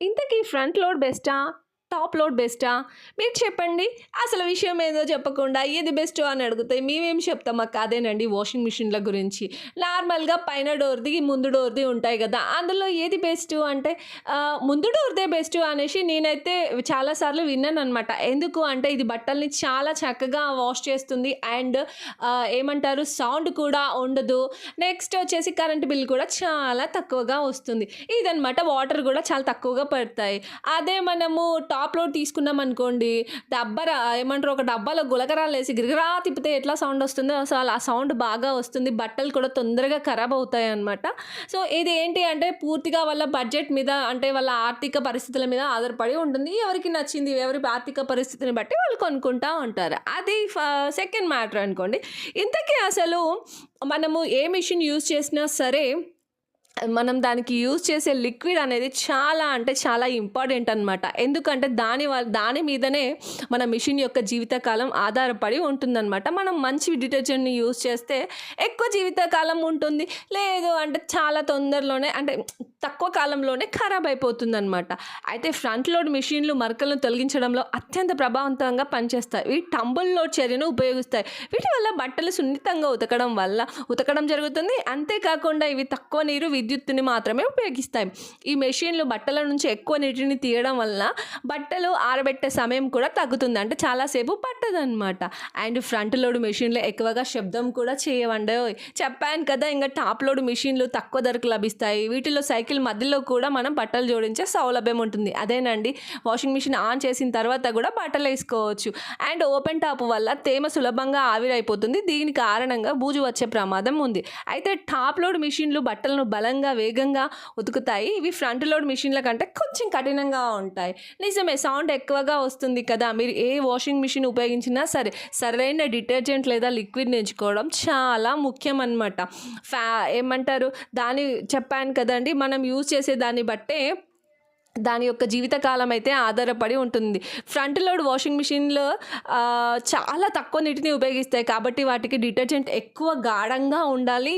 ఇంతకీ front load బెస్టా? Top load బెస్టా? మీరు చెప్పండి. అసలు విషయం ఏదో చెప్పకుండా ఏది బెస్ట్ అని అడుగుతాయి మేమేం చెప్తాం అక్క అదేనండి వాషింగ్ మిషన్ల గురించి. నార్మల్గా పైన డోర్ది ముందు డోర్ది ఉంటాయి కదా. అందులో ఏది బెస్ట్ అంటే ముందు డోర్దే బెస్ట్ అనేసి నేనైతే చాలాసార్లు విన్నాను అనమాట ఎందుకు అంటే ఇది బట్టల్ని చాలా చక్కగా వాష్ చేస్తుంది. అండ్ ఏమంటారు సౌండ్ కూడా ఉండదు. నెక్స్ట్ వచ్చేసి కరెంట్ బిల్ కూడా చాలా తక్కువగా వస్తుంది. ఇదనమాట వాటర్ కూడా చాలా తక్కువగా పడతాయి. అదే మనము టాప్ లోడ్ తీసుకున్నాం అనుకోండి డబ్బర ఏమంటారు ఒక డబ్బాలో గులకరాలు వేసి గిరిగిరా తిప్పితే ఎట్లా సౌండ్ వస్తుందో అసలు ఆ సౌండ్ బాగా వస్తుంది బట్టలు కూడా తొందరగా ఖరాబ్ అవుతాయి అనమాట సో ఇది ఏంటి అంటే పూర్తిగా వాళ్ళ బడ్జెట్ మీద అంటే వాళ్ళ ఆర్థిక పరిస్థితుల మీద ఆధారపడి ఉంటుంది. ఎవరికి నచ్చింది ఎవరి ఆర్థిక పరిస్థితిని బట్టి వాళ్ళు కొనుక్కుంటా ఉంటారు. అది సెకండ్ మ్యాటర్ అనుకోండి. ఇంతకీ అసలు మనము ఏ మిషన్ యూజ్ చేసినా సరే మనం దానికి యూజ్ చేసే లిక్విడ్ అనేది చాలా అంటే చాలా ఇంపార్టెంట్ అనమాట ఎందుకంటే దాని వల్ల దాని మీదనే మన మిషన్ యొక్క జీవితకాలం ఆధారపడి ఉంటుందన్నమాట. మనం మంచి డిటర్జెంట్ని యూజ్ చేస్తే ఎక్కువ జీవితకాలం ఉంటుంది. లేదు అంటే చాలా తొందరలోనే అంటే తక్కువ కాలంలోనే ఖరాబ్ అయిపోతుంది అనమాట అయితే ఫ్రంట్ లోడ్ మిషన్లు మరకలను తొలగించడంలో అత్యంత ప్రభావవంతంగా పనిచేస్తాయి. ఇవి టంబుల్ లోడ్ చర్యను ఉపయోగిస్తాయి. వీటి వల్ల బట్టలు సున్నితంగా ఉతకడం వల్ల ఉతకడం జరుగుతుంది. అంతేకాకుండా ఇవి తక్కువ నీరు విద్యుత్తుని మాత్రమే ఉపయోగిస్తాయి ఈ మెషిన్లు బట్టల నుంచి ఎక్కువ నీటిని తీయడం వల్ల బట్టలు ఆరబెట్టే సమయం కూడా తగ్గుతుంది. అంటే చాలాసేపు పట్టదనమాట అండ్ ఫ్రంట్ లోడ్ మెషిన్లు ఎక్కువగా శబ్దం కూడా చేయవండి. చెప్పాను కదా ఇంకా టాప్ లోడ్ మిషన్లు తక్కువ ధరకు లభిస్తాయి. వీటిలో సైకిల్ మధ్యలో కూడా మనం బట్టలు జోడించే సౌలభ్యం ఉంటుంది. అదేనండి వాషింగ్ మిషన్ ఆన్ చేసిన తర్వాత కూడా బట్టలు వేసుకోవచ్చు. అండ్ ఓపెన్ టాప్ వల్ల తేమ సులభంగా ఆవిరైపోతుంది. దీని కారణంగా బూజు వచ్చే ప్రమాదం ఉంది. అయితే టాప్ లోడ్ మిషన్లు బట్టలను బలంగా వేగంగా ఉతుకుతాయి. ఇవి ఫ్రంట్ లోడ్ మిషన్ల కంటే కొంచెం కఠినంగా ఉంటాయి. నిజమే సౌండ్ ఎక్కువగా వస్తుంది కదా. మీరు ఏ వాషింగ్ మిషన్ ఉపయోగించినా సరే సరైన డిటర్జెంట్ లేదా లిక్విడ్ ఎంచుకోవడం చాలా ముఖ్యం అనమాట ఫ్యా ఏమంటారు? దాని చెప్పాను కదండి మనం యూజ్ చేసే దాన్ని బట్టే దాని యొక్క జీవితకాలం అయితే ఆధారపడి ఉంటుంది. ఫ్రంట్ లోడ్ వాషింగ్ మిషన్లో చాలా తక్కువ నీటిని ఉపయోగిస్తాయి. కాబట్టి వాటికి డిటర్జెంట్ ఎక్కువ గాఢంగా ఉండాలి.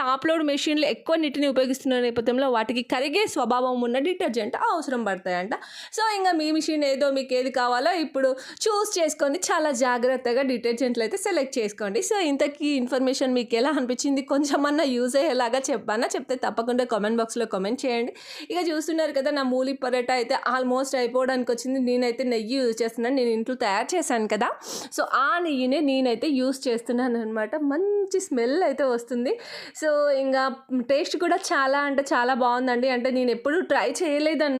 టాప్ లోడ్ మెషిన్లు ఎక్కువ నీటిని ఉపయోగిస్తున్న నేపథ్యంలో వాటికి కరిగే స్వభావం ఉన్న డిటర్జెంట్ అవసరం పడతాయంట. సో ఇంకా మీ మిషన్ ఏదో మీకు ఏది కావాలో ఇప్పుడు చూస్ చేసుకొని చాలా జాగ్రత్తగా డిటర్జెంట్లు అయితే సెలెక్ట్ చేసుకోండి. సో ఇంతకీ ఇన్ఫర్మేషన్ మీకు ఎలా అనిపించింది? కొంచెమన్నా యూజ్ అయ్యేలాగా చెప్పానా? చెప్తే తప్పకుండా కామెంట్ బాక్స్లో కామెంట్ చేయండి. ఇక చూస్తున్నారు కదా నా మూలి పరోటా అయితే ఆల్మోస్ట్ అయిపోవడానికి వచ్చింది నేనైతే నెయ్యి యూజ్ చేస్తున్నాను. నేను ఇంట్లో తయారు చేశాను కదా. సో ఆ నెయ్యినే నేనైతే యూజ్ చేస్తున్నాను అనమాట మంచి స్మెల్ అయితే వస్తుంది. సో ఇంకా టేస్ట్ కూడా చాలా అంటే చాలా బాగుందండి. అంటే నేను ఎప్పుడు ట్రై చేయలేదని